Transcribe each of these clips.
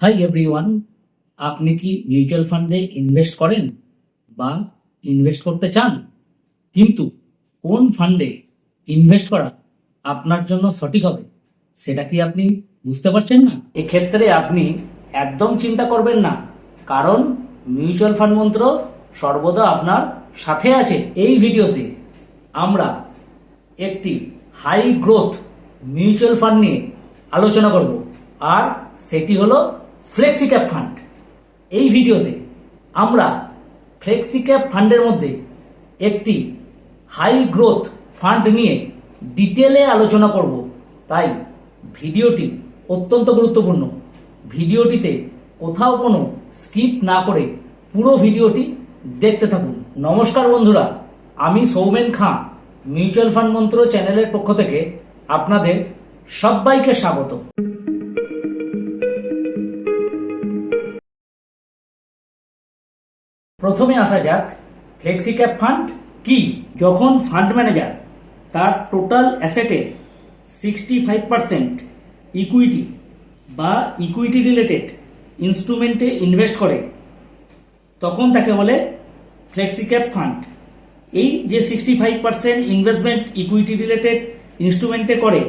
Hi everyone আপনি কি mutual ফান্ডে ইনভেস্ট করেন বা ইনভেস্ট করতে চান? কিন্তু কোন ফান্ডে ইনভেস্ট করা আপনার জন্য সঠিক হবে, সেটা কি আপনি বুঝতে পারছেন না? এক্ষেত্রে আপনি একদম চিন্তা করবেন না, কারণ মিউচুয়াল ফান্ড মন্ত্র সর্বদা আপনার সাথে আছে। এই ভিডিওতে আমরা একটি হাই গ্রোথ মিউচুয়াল ফান্ড নিয়ে আলোচনা করব, আর সেটি হলো ফ্লেক্সি ক্যাপ ফান্ড এই ভিডিওতে আমরা ফ্লেক্সি ক্যাপ ফান্ডের মধ্যে একটি হাই গ্রোথ ফান্ড নিয়ে ডিটেলে আলোচনা করব। তাই ভিডিওটি অত্যন্ত গুরুত্বপূর্ণ। ভিডিওটিতে কোথাও কোনো স্কিপ না করে পুরো ভিডিওটি দেখতে থাকুন। নমস্কার বন্ধুরা, আমি সৌমেন খাঁ মিউচুয়াল ফান্ড মন্ত্র চ্যানেলের পক্ষ থেকে আপনাদের সবাইকে স্বাগত। প্রথমে আসা যাক ফ্লেক্সি ক্যাপ ফান্ড কি? যখন ফান্ড ম্যানেজার তার টোটাল অ্যাসেটের সিক্সটি ফাইভ পার্সেন্ট ইকুইটি বা ইকুইটি রিলেটেড ইনস্ট্রুমেন্টে ইনভেস্ট করে, তখন তাকে বলে ফ্লেক্সি ক্যাপ ফান্ড এই যে sixty five percent investment equity related ইনস্ট্রুমেন্টে করে,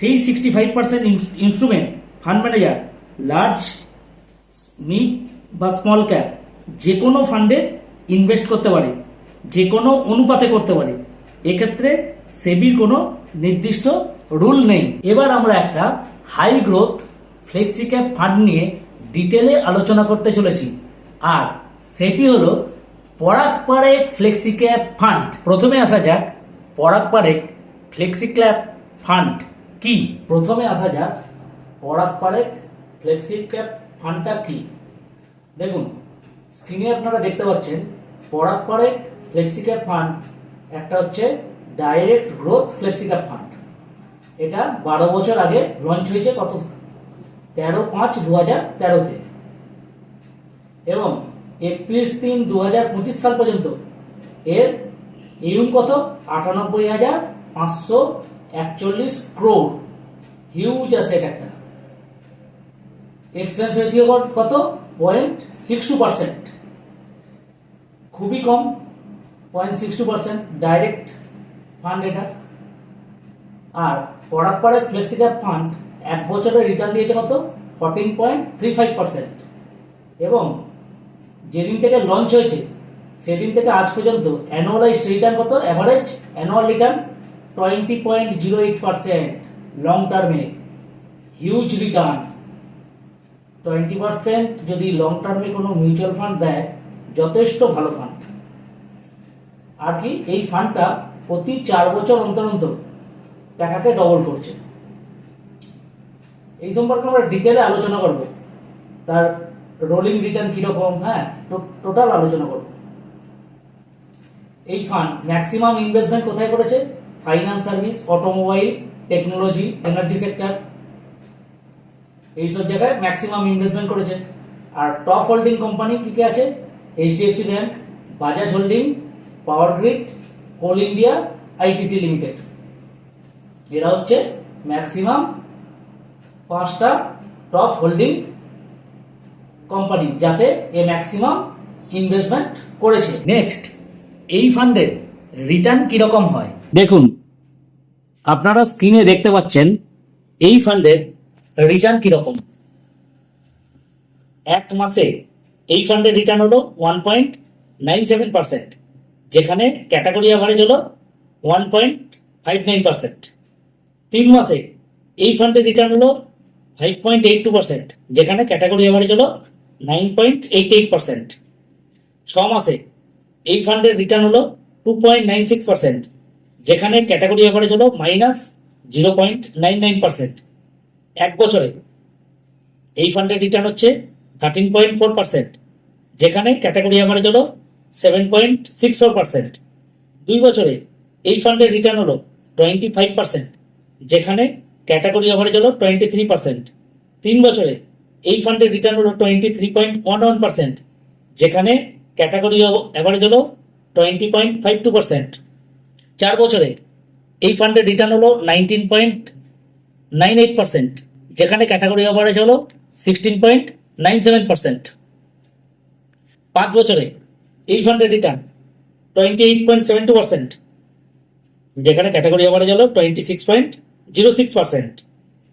সেই sixty five percent instrument fund manager large mid বা স্মল ক্যাপ যে কোনো ফান্ডে ইনভেস্ট করতে পারে যে কোনো অনুপাতে করতে পারে। এক্ষেত্রে সেবির কোনো নির্দিষ্ট রুল নেই। এবার আমরা একটা high growth flexi cap fund নিয়ে ডিটেলে আলোচনা করতে চলেছি। আর সেটি হলো পরাগ পারেক ফ্লেক্সি ক্যাপ ফান্ড প্রথমে আসা যাক পরাগ পারেক ফ্লেক্সি ক্যাপ ফান্ড কি? প্রথমে আসা যাক পরাগ পারেক ফ্লেক্সি ক্যাপ ফান্ডটা কি? দেখুন স্ক্রিনে আপনারা দেখতে পাচ্ছেন পরাগ পারেক ফ্লেক্সি ক্যাপ ফান্ড একটা হচ্ছে direct growth flexi cap fund এটা বারো বছর আগে লঞ্চ হয়েছে কত? তেরো পাঁচ দু হাজার তেরোতে। এবং একত্রিশ তিন দু হাজার পঁচিশ সাল পর্যন্ত এর ইউম কত? আটানব্বই হাজার পাঁচশো একচল্লিশ ক্রোড হিউজ অ্যাসেট একটা। এক্সপেন্স রেশিও কত? পয়েন্ট সিক্স টু পার্সেন্ট খুবই কম point six two percent direct fund এটা। আর পড়ার পরে ফ্লেক্সিক্যাপ ফান্ড এক বছরের রিটার্ন দিয়েছে কত? Fourteen point three five percent এবং যেদিন থেকে লঞ্চ হয়েছে, সেদিন থেকে আজ পর্যন্ত অ্যানুয়ালাইজ রিটার্ন কত? Average annual return twenty point zero eight percent long টার্মে হিউজ রিটার্ন টোয়েন্টি পার্সেন্ট যদি লং টার্মে কোনো মিউচুয়াল ফান্ড দেয়, যথেষ্ট ভালো ফান্ড আর কি, এই ফান্ডটা প্রতি চার বছর অন্তর অন্তর টাকাকে ডবল করছে। এই সম্পর্কে আমরা ডিটেলে আলোচনা করব। তার রোলিং রিটার্ন কীরকম হ্যাঁ টোটাল আলোচনা করব। এই ফান্ড ম্যাক্সিমাম ইনভেস্টমেন্ট কোথায় করেছে? Finance service automobile technology energy sector এইসব জায়গায় ম্যাক্সিমাম ইনভেস্টমেন্ট করেছে। আর টপ হোল্ডিং কোম্পানি কি কি আছে? HDFC bank Bajaj holding power grid, Coal India, ITC limited. এরা হচ্ছে ম্যাক্সিমাম পাঁচটা টপ হোল্ডিং কোম্পানি যাতে এ ম্যাক্সিমাম ইনভেস্টমেন্ট করেছে। নেক্সট, এই ফান্ডের রিটার্ন কীরকম হয়? দেখুন, আপনারা স্ক্রিনে দেখতে পাচ্ছেন, এই ফান্ডের রিটার্ন কীরকম? এক মাসে এই ফান্ডের রিটার্ন হলো one point nine seven percent যেখানে ক্যাটাগরি অ্যাভারেজ হলো one point five nine percent তিন মাসে এই ফান্ডের রিটার্ন হলো five point eight two percent যেখানে ক্যাটাগরি অ্যাভারেজ হলো nine point eight eight percent ছ মাসে এই ফান্ডের রিটার্ন হলো two point nine six percent যেখানে ক্যাটাগরি অ্যাভারেজ হলো minus zero point nine nine percent এক বছরে এই ফান্ডের রিটার্ন হচ্ছে থার্টিন পয়েন্ট ফোর পার্সেন্ট যেখানে ক্যাটাগরি অ্যাভারেজ হলো seven point six four percent দুই বছরে এই ফান্ডের রিটার্ন হলো টোয়েন্টি ফাইভ পার্সেন্ট যেখানে ক্যাটাগরি অ্যাভারেজ হলো টোয়েন্টি থ্রি পার্সেন্ট তিন বছরে এই ফান্ডের রিটার্ন হলো twenty three point one one percent যেখানে ক্যাটাগরি অ্যাভারেজ হলো twenty point five two percent চার বছরে এই ফান্ডের রিটার্ন হলো nineteen point nine eight percent যেখানে ক্যাটাগরি অ্যাভারেজ হলো sixteen point nine seven percent পাঁচ বছরে ফান্ডের return twenty eight point seven two percent যেখানে ক্যাটাগরি অ্যাভারেজ হলো twenty six point zero six percent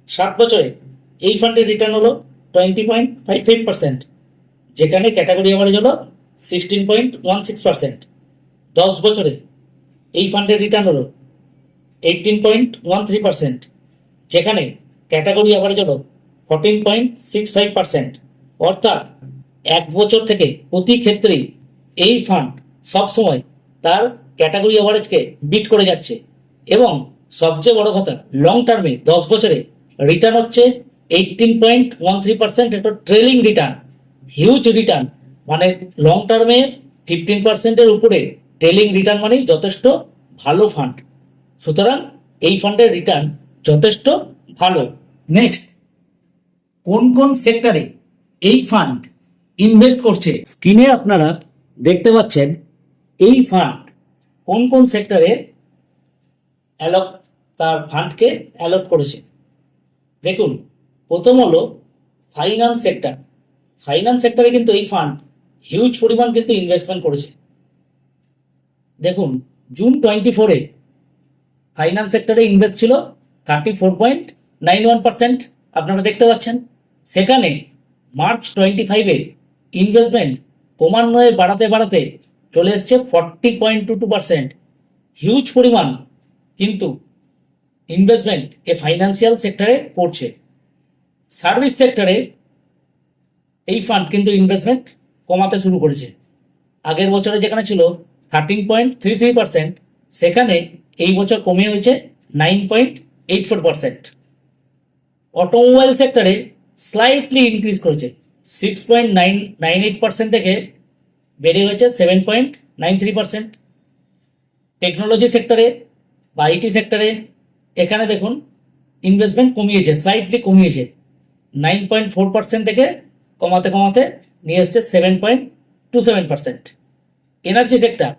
সাত বছরে এই ফান্ডের রিটার্ন হলো twenty point five five percent যেখানে ক্যাটাগরি অ্যাভারেজ হলো sixteen point one six percent দশ বছরে এই ফান্ডের রিটার্ন হলো eighteen point one three percent যেখানে ক্যাটাগরি অ্যাভারেজ হলো fourteen point six five percent অর্থাৎ এক বছর থেকে প্রতি ক্ষেত্রেই এই ফান্ড সবসময় তার ক্যাটাগরি অ্যাভারেজকে বিট করে যাচ্ছে এবং সবচেয়ে বড় কথা লং টার্মে দশ বছরে রিটার্ন হচ্ছে eighteen point one three percent একটা ট্রেলিং রিটার্ন হিউজ রিটার্ন মানে লং টার্মে ফিফটিন পার্সেন্টের উপরে ট্রেলিং রিটার্ন মানেই যথেষ্ট ভালো ফান্ড সুতরাং এই ফান্ডের রিটার্ন যথেষ্ট ভালো। নেক্সট কোন কোন সেক্টরে এই ফান্ড ইনভেস্ট করছে? স্ক্রিনে আপনারা দেখতে পাচ্ছেন, এই ফান্ড কোন কোন সেক্টরে অ্যালট তার ফান্ডকে অ্যালট করেছে? দেখুন, প্রথম হলো ফাইন্যান্স সেক্টর ফাইন্যান্স সেক্টরে কিন্তু এই ফান্ড হিউজ পরিমাণ কিন্তু ইনভেস্টমেন্ট করেছে। দেখুন জুন টোয়েন্টি ফোরে ফাইন্যান্স সেক্টরে ইনভেস্ট ছিল thirty four point nine one percent আপনারা দেখতে পাচ্ছেন। সেখানে মার্চ টোয়েন্টি ফাইভে ইনভেস্টমেন্ট ক্রমান্বয়ে বাড়াতে বাড়াতে চলে এসছে forty point two two percent huge পরিমাণ, কিন্তু ইনভেস্টমেন্ট এ ফাইন্যান্সিয়াল সেক্টরে পড়ছে। সার্ভিস সেক্টরে এই ফান্ড কিন্তু ইনভেস্টমেন্ট কমাতে শুরু করেছে। আগের বছরে যেখানে ছিল thirteen point three three percent সেখানে এই বছর কমে হয়েছে nine point eight four percent automobile সেক্টরে স্লাইটলি ইনক্রিজ করেছে। Six point nine nine eight percent থেকে বেড়ে হয়েছে seven point nine three percent technology সেক্টরে বা আইটি সেক্টরে এখানে দেখুন ইনভেস্টমেন্ট কমিয়েছে স্লাইটলি কমিয়েছে। নাইন পয়েন্ট ফোর পার্সেন্ট থেকে কমাতে কমাতে নিয়ে এসছে seven point two seven percent energy sector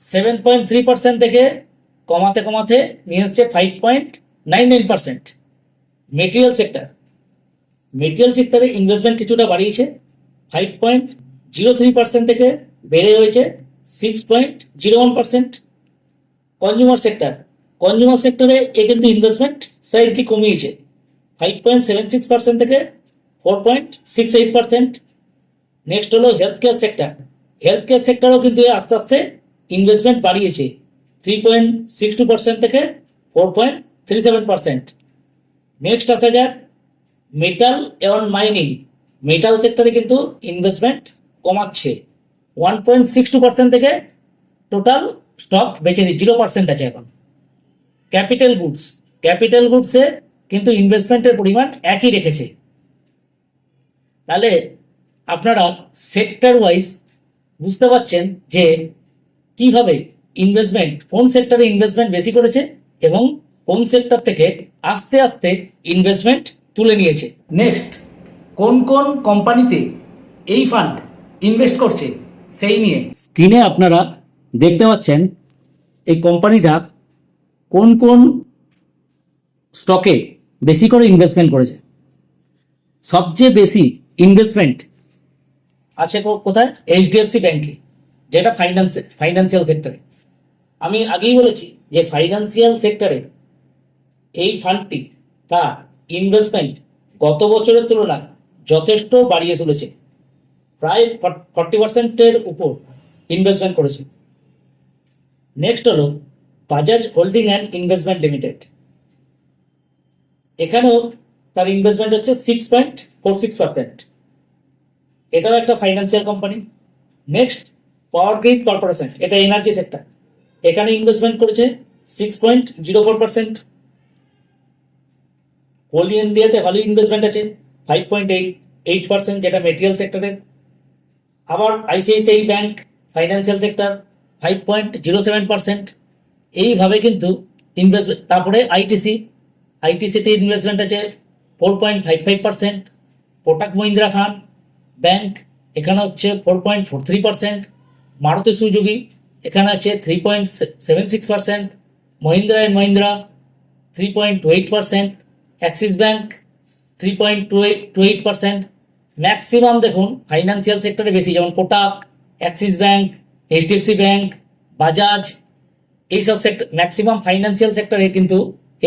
seven point three percent থেকে কমাতে কমাতে নিয়ে এসছে five point nine nine percent material sector material সেক্টরে ইনভেস্টমেন্ট কিছুটা বাড়িয়েছে। Five point zero three percent থেকে বেড়ে হয়েছে six point zero one percent consumer sector consumer সেক্টরে এ কিন্তু ইনভেস্টমেন্ট স্লাইটলি কমিয়েছে five point seven six percent থেকে four point six eight percent next হলো health care sector health care সেক্টরও কিন্তু আস্তে আস্তে ইনভেস্টমেন্ট বাড়িয়েছে three point six two percent থেকে four point three seven percent next আসা যাক মেটাল এবং মাইনিং মেটাল সেক্টরে কিন্তু investment কমাচ্ছে। One point six two percent থেকে টোটাল স্টক বেচে দিই জিরো পার্সেন্ট আছে এখন। ক্যাপিটাল গুডস ক্যাপিটাল গুডসে কিন্তু ইনভেস্টমেন্টের পরিমাণ একই রেখেছে। তাহলে আপনারা সেক্টর ওয়াইজ বুঝতে পারছেন যে কীভাবে ইনভেস্টমেন্ট কোন সেক্টরে ইনভেস্টমেন্ট বেশি করেছে এবং কোন সেক্টর থেকে আস্তে আস্তে ইনভেস্টমেন্ট তুলে নিয়েছে। নেক্সট কোন কোন কোম্পানিতে এই ফান্ড ইনভেস্ট করছে সেই নিয়ে। স্ক্রিনে আপনারা দেখতে পাচ্ছেন এই কোম্পানিটা কোন কোন স্টকে বেশি করে ইনভেস্টমেন্ট করেছে। সবচেয়ে বেশি ইনভেস্টমেন্ট আছে কোথায়? এইচডিএফসি ব্যাংকে যেটা ফাইন্যান্স ফাইন্যান্সিয়াল সেক্টরে আমি আগেই বলেছি যে ফাইন্যান্সিয়াল সেক্টরে এই ফান্ডটি তার ইনভেস্টমেন্ট গত বছরের তুলনায় যথেষ্ট বাড়িয়ে তুলেছে। প্রায় ফর্টি পার্সেন্টের উপর ইনভেস্টমেন্ট করেছে। নেক্সট হলো Bajaj holding and investment limited এখানেও তার ইনভেস্টমেন্ট হচ্ছে six point four six percent এটাও একটা financial company next power grid corporation এটা এনার্জি সেক্টর এখানে ইনভেস্টমেন্ট করেছে six point zero four percent coal ইন্ডিয়াতে ভালো ইনভেস্টমেন্ট আছে five point eight eight percent যেটা মেটেরিয়াল সেক্টরের আবার ICICI bank financial sector five point zero seven percent এইভাবে কিন্তু ইনভেস্ট তারপরে আইটিসি আইটিসিতে ইনভেস্টমেন্ট আছে four point five five percent Kotak Mahindra fund bank এখানে হচ্ছে four point four three percent Maruti Suzuki এখানে আছে three point seven six percent Mahindra and Mahindra three point two eight percent Axis bank three point two eight two eight percent maximum দেখুন financial সেক্টরে বেশি, যেমন Kotak Axis bank, HDFC bank, Bajaj, এইসব sector maximum financial সেক্টরে কিন্তু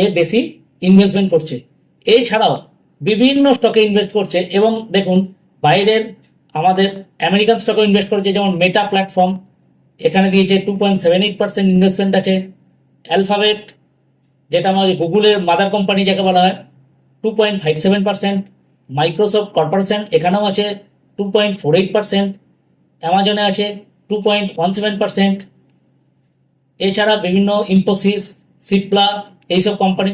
এ বেশি investment করছে। এছাড়াও বিভিন্ন স্টকে ইনভেস্ট করছে এবং দেখুন, বাইরের আমাদের আমেরিকান স্টকে ইনভেস্ট করছে, যেমন মেটা প্ল্যাটফর্ম এখানে দিয়েছে two point seven eight percent investment আছে। অ্যালফাবেট যেটা আমাদের গুগলের মাদার কোম্পানি যাকে বলা হয় two point five seven percent Microsoft corporation এখানেও আছে two point four eight percent অ্যামাজনে আছে two point one seven percent এছাড়া বিভিন্ন ইনফোসিস সিপ্লা এইসব কোম্পানি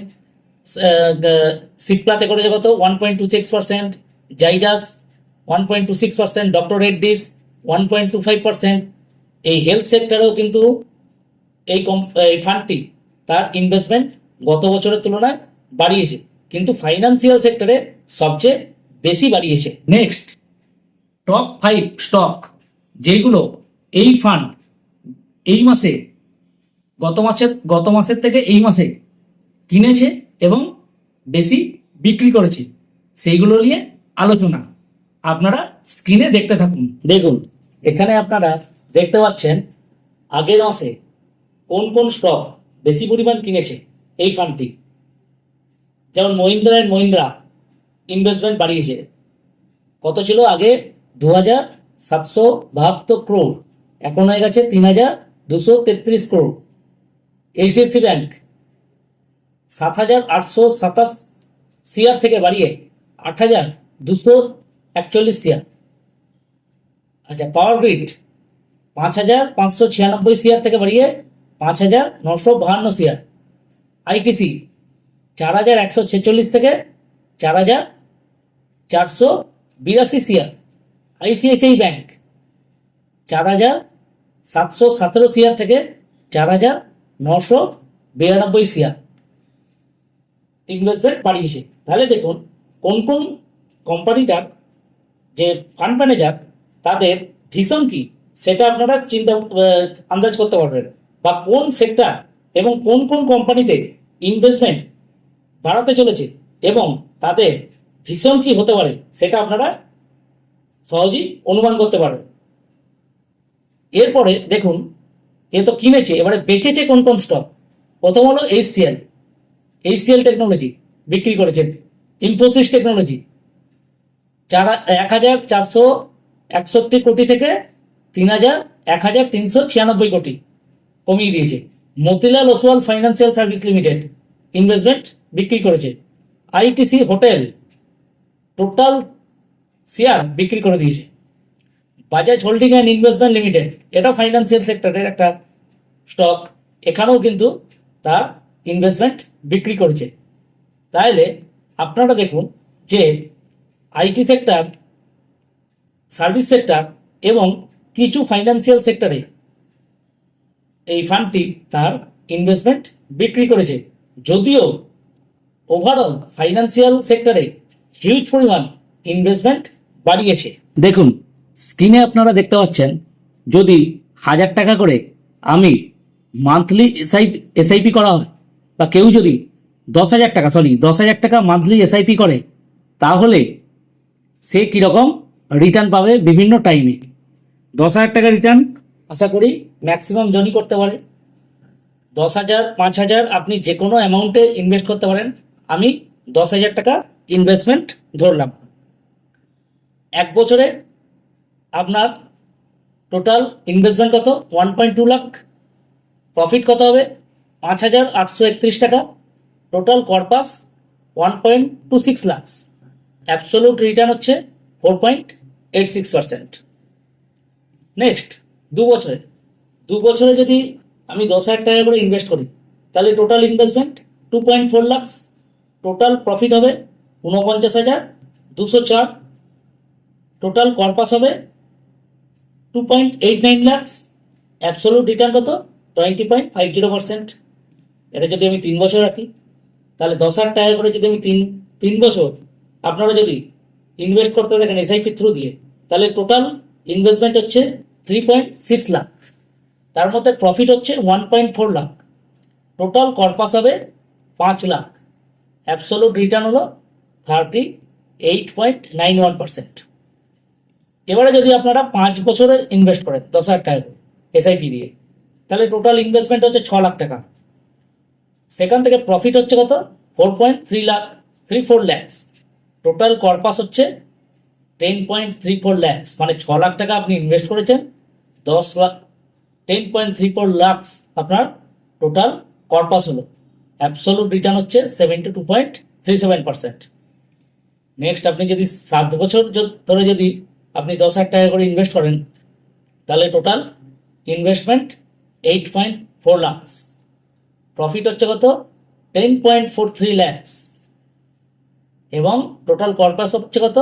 সিপ্লাতে করেছে কত? One point two six percent Zydus one point two six percent doctor Reddy's one point two five percent এই হেলথ সেক্টরেও কিন্তু এই ফান্ডটি তার ইনভেস্টমেন্ট গত বছরের তুলনায় বাড়িয়েছে। কিন্তু ফাইন্যান্সিয়াল সেক্টরে সবচেয়ে বেশি বাড়িয়েছে। নেক্সট টপ ফাইভ স্টক যেগুলো এই ফান্ড এই মাসে, গত মাসের গত মাসের থেকে এই মাসে কিনেছে এবং বেশি বিক্রি করেছে। সেইগুলো নিয়ে আলোচনা। আপনারা স্ক্রিনে দেখতে থাকুন। দেখুন, এখানে আপনারা দেখতে পাচ্ছেন আগের মাসে কোন কোন স্টক বেশি পরিমাণ কিনেছে? এই ফান্ডটি যেমন মহিন্দ্রা অ্যান্ড মহিন্দ্রা ইনভেস্টমেন্ট বাড়িয়েছে। কত ছিল আগে? দু হাজার সাতশো বাহাত্তর ক্রোড় এখন হয়ে গেছে তিন হাজার দুশো তেত্রিশ ক্রোড় এইচডিএফসি ব্যাংক সাত হাজার আটশো সাতাশ সিআর থেকে বাড়িয়ে আট হাজার দুশো একচল্লিশ সিআর আচ্ছা পাওয়ার গ্রিড পাঁচ হাজার পাঁচশো ছিয়ানব্বই সিআর থেকে বাড়িয়ে পাঁচ হাজার নশো বাহান্ন সিআর আইটিসি। চার হাজার একশো ছেচল্লিশ থেকে চার হাজার চারশো বিরাশি সিআর। ICICI bank. চার হাজার সাতশো সতেরো সিআর থেকে চার হাজার নশো বিরানব্বই সিআর। ইনভেস্টমেন্ট বাড়িয়েছে তাহলে দেখুন, কোন কোন কোম্পানিটার যে ফান্ড ম্যানেজার তাদের ভীষণ কি? সেটা আপনারা চিন্তা আন্দাজ করতে পারবেন বা কোন সেক্টর এবং কোন কোন কোম্পানিতে ইনভেস্টমেন্ট বাড়াতে চলেছে এবং তাতে ভীষণ কি হতে পারে, সেটা আপনারা সহজেই অনুমান করতে পারবেন। এরপরে দেখুন, এ তো কিনেছে, এবারে বেচেছে কোন কোন স্টক প্রথম হলো এইচসিএল এইচসিএল টেকনোলজি বিক্রি করেছেন। ইনফোসিস টেকনোলজি চার এক হাজার চারশো একষট্টি কোটি থেকে তিন হাজার এক হাজার তিনশো ছিয়ানব্বই কোটি কমিয়ে দিয়েছে। Motilal Oswal financial service limited investment বিক্রি করেছে। আইটিসি হোটেল টোটাল শেয়ার বিক্রি করে দিয়েছে। Bajaj holding and investment limited, এটা ফাইন্যান্সিয়াল সেক্টরের একটা স্টক, এখানেও কিন্তু তার ইনভেস্টমেন্ট বিক্রি করেছে। তাহলে আপনারা দেখুন যে আইটি সেক্টর, সার্ভিস সেক্টর এবং কিছু ফাইন্যান্সিয়াল সেক্টরে এই ফান্ডটি তার ইনভেস্টমেন্ট বিক্রি করেছে। যদিও ওভারঅল ফাইন্যান্সিয়াল সেক্টরে হিউজ পরিমাণ ইনভেস্টমেন্ট বাড়িয়েছে। দেখুন স্ক্রিনে আপনারা দেখতে পাচ্ছেন, যদি হাজার টাকা করে আমি মান্থলি এসআই এসআইপি করা হয়, বা কেউ যদি দশ হাজার টাকা সরি দশ হাজার টাকা মান্থলি এসআইপি করে, তাহলে সে কীরকম রিটার্ন পাবে বিভিন্ন টাইমে দশ হাজার টাকা রিটার্ন আশা করি ম্যাক্সিমাম জনই করতে পারে। দশ হাজার, পাঁচ হাজার আপনি যে কোনো অ্যামাউন্টে ইনভেস্ট করতে পারেন। আমি দশ হাজার টাকা ইনভেস্টমেন্ট ধরলাম। এক বছরে আপনার টোটাল ইনভেস্টমেন্ট কত? One point two lakh profit কত হবে? পাঁচ হাজার আটশো একত্রিশ টাকা। Total corpus one point two six lakhs absolute return হচ্ছে four point eight six percent next দু বছরে। দু বছরে যদি আমি দশ হাজার টাকা করে ইনভেস্ট করি, তাহলে total investment two point four lakhs total profit হবে উনপঞ্চাশ হাজার দুশো চার টোটাল কর্পাস হবে two point eight nine lakhs absolute return কত? Twenty point five zero percent এটা যদি আমি তিন বছর রাখি, তাহলে দশ হাজার টাকা করে যদি আমি তিন তিন বছর আপনারা যদি ইনভেস্ট করতে দেখেন এসআইপি থ্রু দিয়ে, তাহলে টোটাল ইনভেস্টমেন্ট হচ্ছে থ্রি পয়েন্ট সিক্স লাখ তার মধ্যে প্রফিট হচ্ছে one point four lakh total corpus হবে পাঁচ লাখ অ্যাবসোলুট রিটার্ন হলো thirty eight point nine one percent এবারে যদি আপনারা পাঁচ বছরে ইনভেস্ট করেন, দশ হাজার টাকা করে এসআইপি দিয়ে, তাহলে টোটাল ইনভেস্টমেন্ট হচ্ছে ছ লাখ টাকা। সেখান থেকে প্রফিট হচ্ছে কত? Four point three lakh three four lakhs total corpus হচ্ছে ten point three four lakhs মানে ছ লাখ টাকা আপনি ইনভেস্ট করেছেন দশ lakh ten point three four lakhs আপনার টোটাল কর্পাস হলো। অ্যাবসলুট রিটার্ন হচ্ছে seventy two point three seven percent next আপনি যদি সাত বছর ধরে যদি আপনি দশ হাজার টাকা করে ইনভেস্ট করেন, তাহলে total investment eight point four lakhs profit হচ্ছে কত? Ten point four three lakhs এবং টোটাল কর্পাস হচ্ছে কত?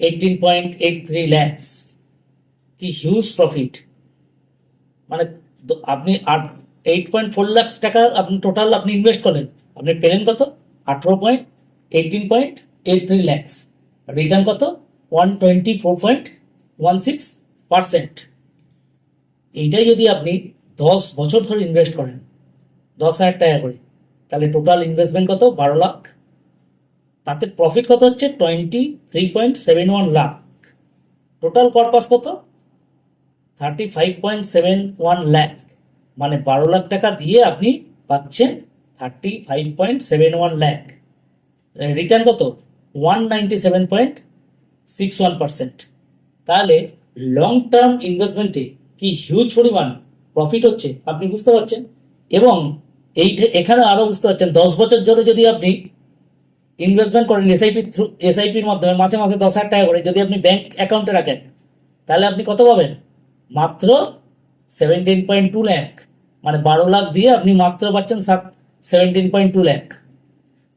Eighteen point eight three lakhs কি হিউজ প্রফিট মানে আপনি আট এইট পয়েন্ট ফোর লাক্স টাকা আপনি টোটাল আপনি ইনভেস্ট করলেন। আপনি পেলেন কত? আঠেরো point eighteen point eight three lakhs return কত? One twenty four point one six percent এইটাই যদি আপনি দশ বছর ধরে ইনভেস্ট করেন, দশ হাজার টাকা করে, তাহলে টোটাল ইনভেস্টমেন্ট কত? বারো লাখ। তাতে প্রফিট কত হচ্ছে? Twenty three point seven one lakh total corpus কত? Thirty five point seven one lakh মানে বারো লাখ টাকা দিয়ে আপনি পাচ্ছেন thirty five point seven one lakh return কত? One ninety seven point six one percent তাহলে লং টার্ম ইনভেস্টমেন্টে কি হিউজ পরিমাণ প্রফিট হচ্ছে, আপনি বুঝতে পারছেন? এবং এই এখানে আরও বুঝতে পারছেন, দশ বছর ধরে যদি আপনি ইনভেস্টমেন্ট করেন এসআইপি থ্রু এসআইপির মাধ্যমে মাসে মাসে দশ হাজার টাকা করে যদি আপনি ব্যাংক অ্যাকাউন্টে রাখেন, তাহলে আপনি কত পাবেন? মাত্র সেভেন্টিন পয়েন্ট টু ল্যাক মানে বারো লাখ দিয়ে আপনি মাত্র পাচ্ছেন সাত সেভেন্টিন পয়েন্ট টু ল্যাক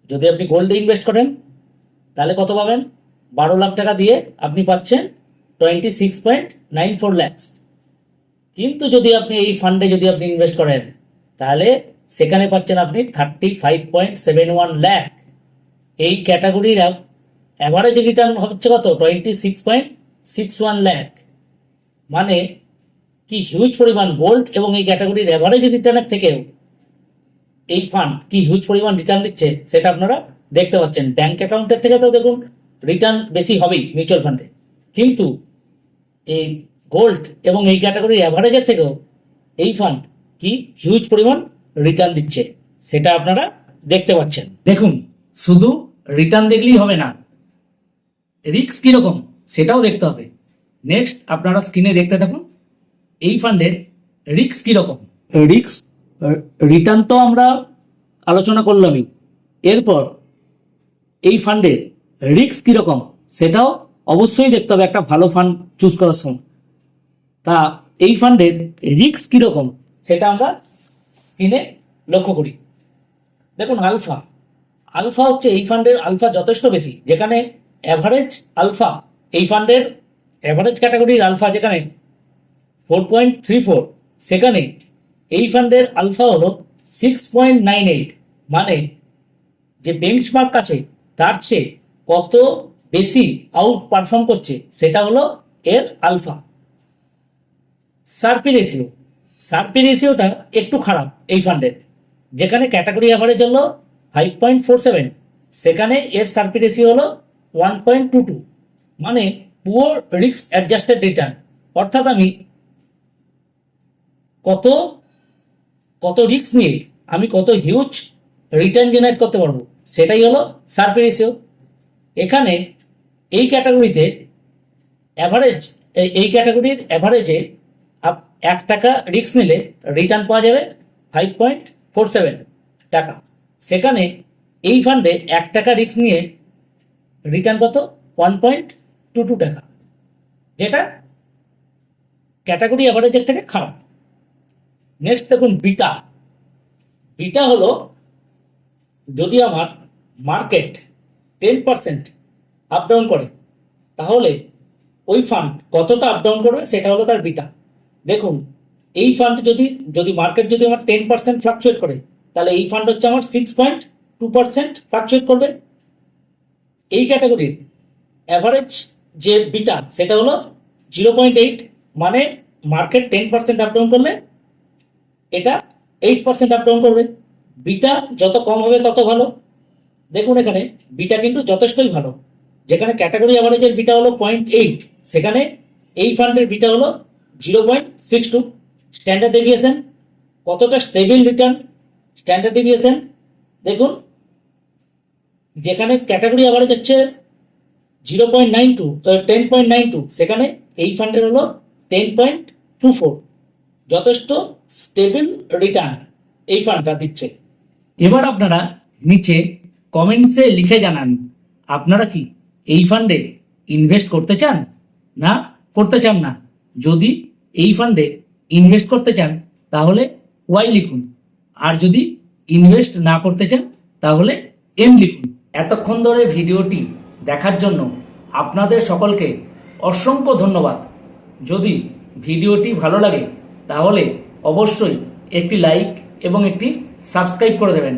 যদি আপনি গোল্ডে ইনভেস্ট করেন, তাহলে কত পাবেন? বারো লাখ টাকা দিয়ে আপনি পাচ্ছেন twenty six point nine four lakhs কিন্তু যদি আপনি এই ফান্ডে যদি আপনি ইনভেস্ট করেন, তাহলে সেখানে পাচ্ছেন আপনি thirty five point seven one lakh এই ক্যাটাগরির অ্যাভারেজ রিটার্ন হচ্ছে কত? Twenty six point six one lakh মানে কি হিউজ পরিমাণ গোল্ড এবং এই ক্যাটাগরির অ্যাভারেজ রিটার্নের থেকেও এই ফান্ড কি হিউজ পরিমাণ রিটার্ন দিচ্ছে সেটা আপনারা দেখতে পাচ্ছেন। ব্যাংক অ্যাকাউন্টের থেকে তো দেখুন রিটার্ন বেশি হবেই মিউচুয়াল ফান্ডে কিন্তু এই গোল্ড এবং এই ক্যাটাগরির অ্যাভারেজের থেকেও এই ফান্ড কি হিউজ পরিমাণ রিটার্ন দিচ্ছে সেটা আপনারা দেখতে পাচ্ছেন। দেখুন, শুধু রিটার্ন দেখলেই হবে না রিস্ক কীরকম সেটাও দেখতে হবে। নেক্সট আপনারা স্ক্রিনে দেখতে থাকুন। এই ফান্ডের রিস্ক কীরকম? রিস্ক রিটার্ন তো আমরা আলোচনা করলামই। এরপর এই ফান্ডের রিস্ক কীরকম সেটাও অবশ্যই দেখতে হবে, একটা ভালো ফান্ড চুজ করার সময়। তা এই ফান্ডের রিস্ক কীরকম সেটা আমরা স্ক্রিনে লক্ষ্য করি। দেখুন আলফা আলফা হচ্ছে এই ফান্ডের আলফা যথেষ্ট বেশি, যেখানে অ্যাভারেজ আলফা এই ফান্ডের অ্যাভারেজ ক্যাটাগরির আলফা যেখানে ফোর পয়েন্ট থ্রি ফোর সেখানে এই ফান্ডের আলফা হলো সিক্স পয়েন্ট নাইন এইট মানে যে বেঞ্চমার্ক আছে, তার চেয়ে কত বেশি আউট পারফর্ম করছে, সেটা হলো এর আলফা। সার্পি রেশিও সার্পি রেশিওটা একটু খারাপ এই ফান্ডের, যেখানে ক্যাটাগরি অ্যাভারেজ হলো ফাইভ পয়েন্ট ফোর সেভেন সেখানে এর সার্পি রেশিও হলো ওয়ান পয়েন্ট টু টু মানে পুয়ার রিক্স অ্যাডজাস্টেড রিটার্ন অর্থাৎ আমি কত কত রিস্ক নিয়ে আমি কত হিউজ রিটার্ন জেনারেট করতে পারব? সেটাই হলো সার্পি রেশিও এখানে এই ক্যাটাগরিতে অ্যাভারেজ এই ক্যাটাগরির অ্যাভারেজে আপ এক টাকা রিস্ক নিলে রিটার্ন পাওয়া যাবে ফাইভ পয়েন্ট ফোর সেভেন টাকা। সেখানে এই ফান্ডে এক টাকা রিস্ক নিয়ে রিটার্ন কত? ওয়ান পয়েন্ট টু টু টাকা। যেটা ক্যাটাগরি অ্যাভারেজের থেকে খারাপ। নেক্সট দেখুন বিটা। বিটা হলো যদি আমার market ten percent up down করে, তাহলে ওই ফান্ড কতটা আপ ডাউন করবে সেটা হলো তার বিটা। দেখুন, এই ফান্ড যদি যদি মার্কেট যদি আমার টেন পার্সেন্ট ফ্লাকচুয়েট করে, তাহলে এই ফান্ড হচ্ছে আমার six point two percent fluctuate করবে। এই ক্যাটাগরির অ্যাভারেজ যে বিটা, সেটা হলো জিরো পয়েন্ট এইট মানে market ten percent up down করলে এটা এইট পার্সেন্ট ডাউন করবে। বিটা যত কম হবে তত ভালো। দেখুন এখানে, বিটা কিন্তু যথেষ্টই ভালো। যেখানে ক্যাটাগরি অ্যাভারেজের বিটা হলো পয়েন্ট এইট সেখানে এই ফান্ডের বিটা হলো zero point six two standard deviation কতটা স্টেবিল রিটার্ন স্ট্যান্ডার্ড ডেভিয়েশন দেখুন, যেখানে ক্যাটাগরি অ্যাভারেজ হচ্ছে zero point nine two ten point nine two সেখানে এই ফান্ডের হলো টেন পয়েন্ট টু ফোর যথেষ্ট স্টেবল রিটার্ন এই ফান্ডটা দিচ্ছে। এবার আপনারা নিচে কমেন্টসে লিখে জানান, আপনারা কি এই ফান্ডে ইনভেস্ট করতে চান? না, করতে চান না। যদি এই ফান্ডে ইনভেস্ট করতে চান, তাহলে ওয়াই লিখুন। আর যদি ইনভেস্ট না করতে চান, তাহলে এম লিখুন। এতক্ষণ ধরে ভিডিওটি দেখার জন্য আপনাদের সকলকে অসংখ্য ধন্যবাদ। যদি ভিডিওটি ভালো লাগে তাহলে অবশ্যই একটি লাইক এবং একটি সাবস্ক্রাইব করে দেবেন।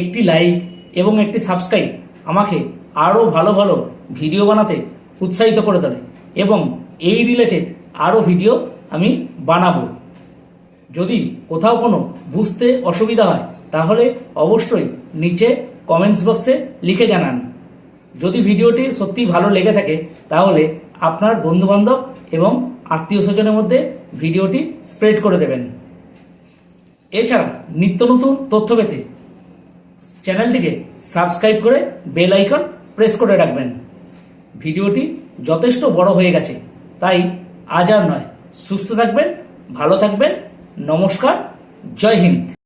একটি লাইক এবং একটি সাবস্ক্রাইব আমাকে আরও ভালো ভালো ভিডিও বানাতে উৎসাহিত করে দেবে এবং এই রিলেটেড আরও ভিডিও আমি বানাবো। যদি কোথাও কোনো বুঝতে অসুবিধা হয়, তাহলে অবশ্যই নিচে কমেন্টস বক্সে লিখে জানান। যদি ভিডিওটি সত্যি ভালো লেগে থাকে, তাহলে আপনার বন্ধুবান্ধব এবং আত্মীয় স্বজনের মধ্যে ভিডিওটি স্প্রেড করে দেবেন। এছাড়া নিত্য নতুন তথ্য পেতে চ্যানেলটিকে সাবস্ক্রাইব করে বেল আইকন প্রেস করে রাখবেন। ভিডিওটি যথেষ্ট বড় হয়ে গেছে, তাই আজ আর নয়। সুস্থ থাকবেন, ভালো থাকবেন, নমস্কার, জয় হিন্দ।